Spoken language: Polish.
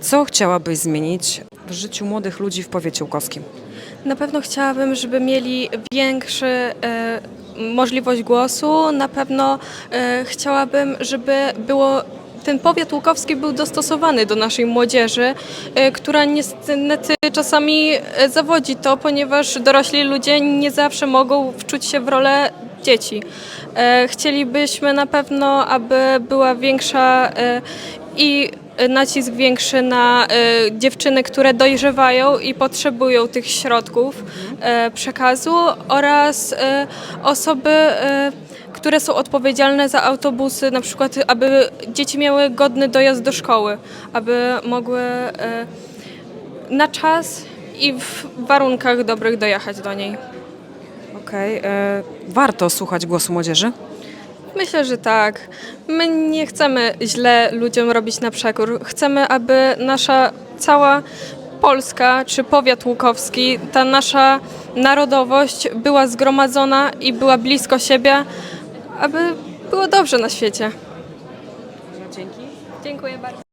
Co chciałabyś zmienić w życiu młodych ludzi w powiecie łukowskim? Na pewno chciałabym, żeby mieli większy e, możliwość głosu. Na pewno e, chciałabym, żeby było ten powiat łukowski był dostosowany do naszej młodzieży, e, która niestety czasami e, zawodzi to, ponieważ dorośli ludzie nie zawsze mogą wczuć się w rolę dzieci. E, Chcielibyśmy na pewno, aby była większa i nacisk większy na e, dziewczyny, które dojrzewają i potrzebują tych środków e, przekazu oraz e, osoby, które są odpowiedzialne za autobusy, na przykład aby dzieci miały godny dojazd do szkoły, aby mogły na czas i w warunkach dobrych dojechać do niej. Okej, e, warto słuchać głosu młodzieży? Myślę, że tak. My nie chcemy źle ludziom robić na przekór. Chcemy, aby nasza cała Polska czy powiat łukowski, ta nasza narodowość była zgromadzona i była blisko siebie, aby było dobrze na świecie. Dzięki. Dziękuję bardzo.